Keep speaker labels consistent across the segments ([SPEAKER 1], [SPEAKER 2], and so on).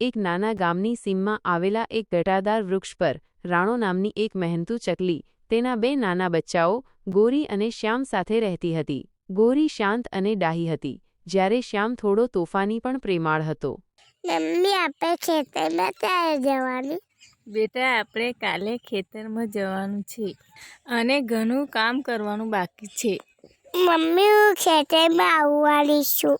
[SPEAKER 1] એક નાના ગામની સીમમાં આવેલા એક ઘટાદાર વૃક્ષ પર રાણો નામની એક મહેનતુ ચકલી તેના બે નાના બચ્ચાઓ ગોરી અને શ્યામ સાથે રહેતી હતી. ગોરી શાંત અને ડાહી હતી જ્યારે શ્યામ થોડો તોફાની પણ પ્રેમાળ હતો.
[SPEAKER 2] મમ્મી આપણે ખેતરમાં ક્યારે જવાની?
[SPEAKER 3] બેટા આપણે કાલે ખેતરમાં જવાનું છે અને ઘણું કામ કરવાનું બાકી છે.
[SPEAKER 2] મમ્મી હું ખેતરમાં આવવાની છું.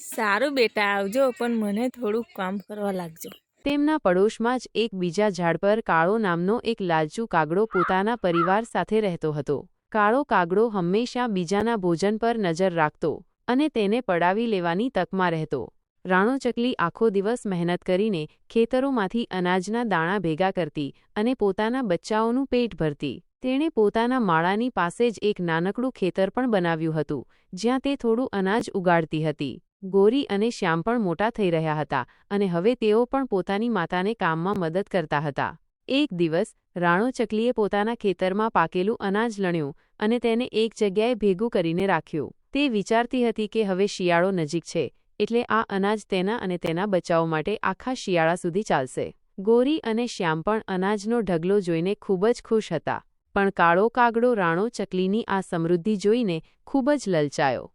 [SPEAKER 3] સારું બેટા આવજો પણ મને થોડુંક કામ કરવા લાગજો.
[SPEAKER 1] તેમના પડોશમાં જ એક બીજા ઝાડ પર કાળો નામનો એક લાલચુ કાગડો પોતાના પરિવાર સાથે રહેતો હતો. કાળો કાગડો હંમેશા બીજાના ભોજન પર નજર રાખતો અને તેને પડાવી લેવાની તકમાં રહેતો. રાણો ચકલી આખો દિવસ મહેનત કરીને ખેતરોમાંથી અનાજના દાણા ભેગા કરતી અને પોતાના બચ્ચાઓનું પેટ ભરતી. તેણે પોતાના માળાની પાસે જ એક નાનકડું ખેતર પણ બનાવ્યું હતું, જ્યાં તે થોડું અનાજ ઉગાડતી હતી. ગોરી અને શ્યામ પણ મોટા થઈ રહ્યા હતા અને હવે તેઓ પણ પોતાની માતાને કામમાં મદદ કરતા હતા. એક દિવસ, રાણો ચકલીએ પોતાના ખેતરમાં પાકેલું અનાજ લણ્યું અને તેને એક જગ્યાએ ભેગું કરીને રાખ્યું. તે વિચારતી હતી કે હવે શિયાળો નજીક છે, એટલે આ અનાજ તેના અને તેના બચાવ માટે આખા શિયાળા સુધી ચાલશે. ગોરી અને શ્યામ પણ અનાજનો ઢગલો જોઈને ખૂબ જ ખુશ હતા. પણ કાળો કાગડો રાણો ચકલીની આ સમૃદ્ધિ જોઈને ખૂબ જ લલચાયો.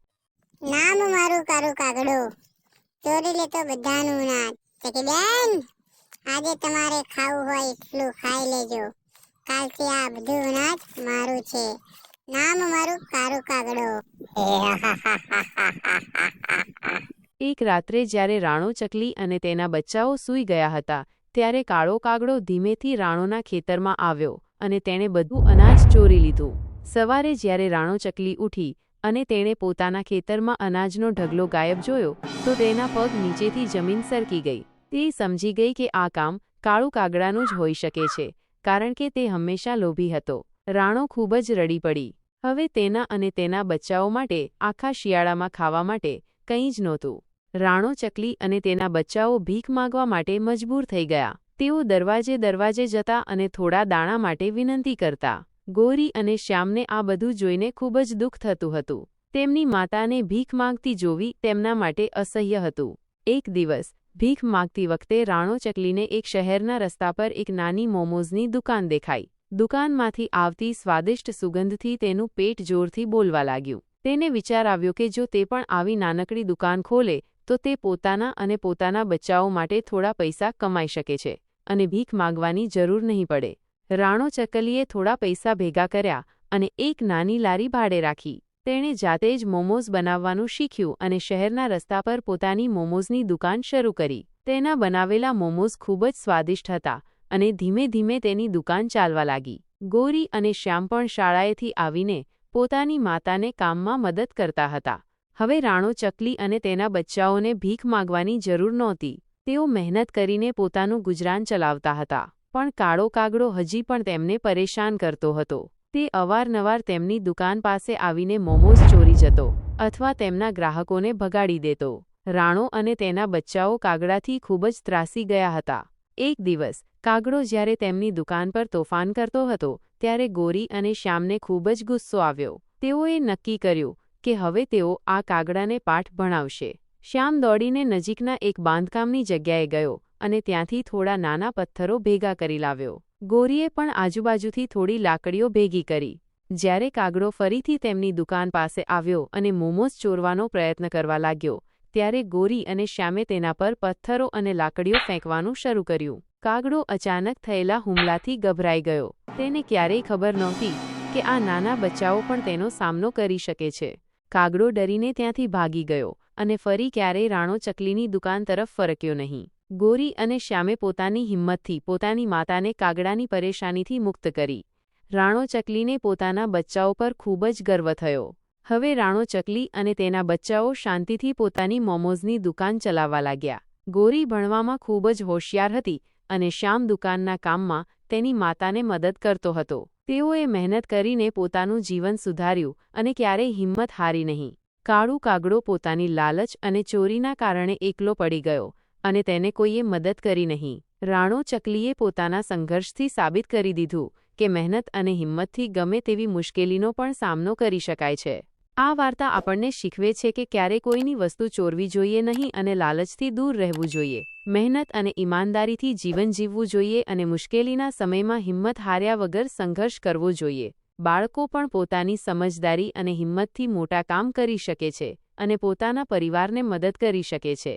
[SPEAKER 2] નામ મારું કાળો કાગડો. ચોરી લેતો બધાનું નાચ ચકી બેન આજે તમારે ખાવું હોય એટલું ખાઈ લેજો. કાલથી આ બધું અનાજ મારું છે. નામ મારું કાળો કાગડો.
[SPEAKER 1] એક રાત્રે જ્યારે રાણો ચકલી અને તેના બચ્ચાઓ સૂઈ ગયા હતા ત્યારે કાળો કાગડો ધીમેથી રાણોના ખેતરમાં આવ્યો. અને તેણે બધું અનાજ ચોરી લીધું. સવારે જ્યારે રાણો ચકલી ઉઠી અને તેણે પોતાના ખેતરમાં અનાજનો ઢગલો ગાયબ જોયો, તો તેના પગ નીચેથી જમીન સરકી ગઈ. તે સમજી ગઈ કે આ કામ કાળું કાગડાનું જ હોઈ શકે છે, કારણ કે તે હંમેશા લોભી હતો. રાણો ખૂબ જ રડી પડી. હવે તેના અને તેના બચ્ચાઓ માટે આખા શિયાળામાં ખાવા માટે કંઈ જ નહોતું. રાણો ચકલી અને તેના બચ્ચાઓ ભીખ માંગવા માટે મજબૂર થઈ ગયા. તેઓ દરવાજે દરવાજે જતા અને થોડા દાણા માટે વિનંતી કરતા. ગોરી અને શ્યામને આ બધું જોઈને ખૂબ જ દુઃખ થતું હતું. તેમની માતાને ભીખ માંગતી જોવી તેમના માટે અસહ્ય હતું. એક દિવસ, ભીખ માંગતી વખતે રાણો ચકલીને એક શહેરના રસ્તા પર એક નાની મોમોઝની દુકાન દેખાઈ. દુકાનમાંથી આવતી સ્વાદિષ્ટ સુગંધથી તેનું પેટ જોરથી બોલવા લાગ્યું. તેને વિચાર આવ્યો કે જો તે પણ આવી નાનકડી દુકાન ખોલે, તો તે પોતાના અને પોતાના બચ્ચાઓ માટે થોડા પૈસા કમાઈ શકે છે. અને ભીખ માંગવાની જરૂર નહીં પડે. રાણો ચકલીએ થોડા પૈસા ભેગા કર્યા અને એક નાની લારી ભાડે રાખી. તેણે જાતે જ મોમોઝ બનાવવાનું શીખ્યું અને શહેરના રસ્તા પર પોતાની મોમોઝની દુકાન શરૂ કરી. તેના બનાવેલા મોમોઝ ખૂબ જ સ્વાદિષ્ટ હતા અને ધીમે ધીમે તેની દુકાન ચાલવા લાગી. ગોરી અને શ્યામ પણ શાળાએથી આવીને પોતાની માતાને કામમાં મદદ કરતા હતા. હવે રાણો ચકલી અને તેના બચ્ચાઓને ભીખ માગવાની જરૂર નહોતી. તેઓ મહેનત કરીને પોતાનું ગુજરાન ચલાવતા હતા, પણ કાળો કાગડો હજી પણ તેમને પરેશાન કરતો હતો. તે અવારનવાર તેમની દુકાન પાસે આવીને મોમોઝ ચોરી જતો, અથવા તેમના ગ્રાહકોને ભગાડી દેતો. રાણો અને તેના બચ્ચાઓ કાગડાથી ખૂબ જ ત્રાસી ગયા હતા. એક દિવસ, કાગડો જ્યારે તેમની દુકાન પર તોફાન કરતો હતો, ત્યારે ગોરી અને શ્યામને ખૂબ જ ગુસ્સો આવ્યો. તેઓએ નક્કી કર્યું કે હવે તેઓ આ કાગડાને પાઠ ભણાવશે. શ્યામ દોડીને નજીકના એક બાંધકામની જગ્યાએ ગયો અને ત્યાંથી થોડા નાના પથ્થરો ભેગા કરી લાવ્યો. ગોરીએ પણ આજુબાજુથી થોડી લાકડીઓ ભેગી કરી. જ્યારે કાગડો ફરીથી તેમની દુકાન પાસે આવ્યો અને મોમોસ ચોરવાનો પ્રયત્ન કરવા લાગ્યો, ત્યારે ગોરી અને શ્યામે તેના પર પથ્થરો અને લાકડીઓ ફેંકવાનું શરૂ કર્યું. કાગડો અચાનક થયેલા હુમલાથી ગભરાઈ ગયો. તેને ક્યારેય ખબર નહોતી કે આ નાના બચ્ચાઓ પણ તેનો સામનો કરી શકે છે. કાગડો ડરીને ત્યાંથી ભાગી ગયો. અને ફરી ક્યારેય રાણો ચકલીની દુકાન તરફ ફરક્યો નહીં. ગોરી અને શ્યામે પોતાની હિંમતથી, પોતાની માતાને કાગડાની પરેશાનીથી મુક્ત કરી. રાણો ચકલીને પોતાના બચ્ચાઓ પર ખૂબ જ ગર્વ થયો. હવે રાણો ચકલી અને તેના બચ્ચાઓ શાંતિથી પોતાની મોમોઝની દુકાન ચલાવવા લાગ્યા. ગોરી ભણવામાં ખૂબ જ હોશિયાર હતી અને શ્યામ દુકાનના કામમાં તેની માતાને મદદ કરતો હતો. તેઓએ મહેનત કરીને પોતાનું જીવન સુધાર્યું અને ક્યારેય હિંમત હારી નહીં. કાળું કાગડો પોતાની લાલચ અને ચોરીના કારણે એકલો પડી ગયો અને તેને કોઈએ મદદ કરી નહીં. રાણો ચકલીએ પોતાના સંઘર્ષથી સાબિત કરી દીધું કે મહેનત અને હિંમતથી ગમે તેવી મુશ્કેલીનો પણ સામનો કરી શકાય છે. આ વાર્તા આપણને શીખવે છે કે ક્યારે કોઈની વસ્તુ ચોરવી જોઈએ નહીં અને લાલચથી દૂર રહેવું જોઈએ. મહેનત અને ઈમાનદારીથી જીવન જીવવું જોઈએ અને મુશ્કેલીના સમયમાં હિંમત હાર્યા વગર સંઘર્ષ કરવો જોઈએ. બાળકો પણ પોતાની સમજદારી અને હિંમતથી મોટા કામ કરી શકે છે અને પોતાના પરિવારને મદદ કરી શકે છે.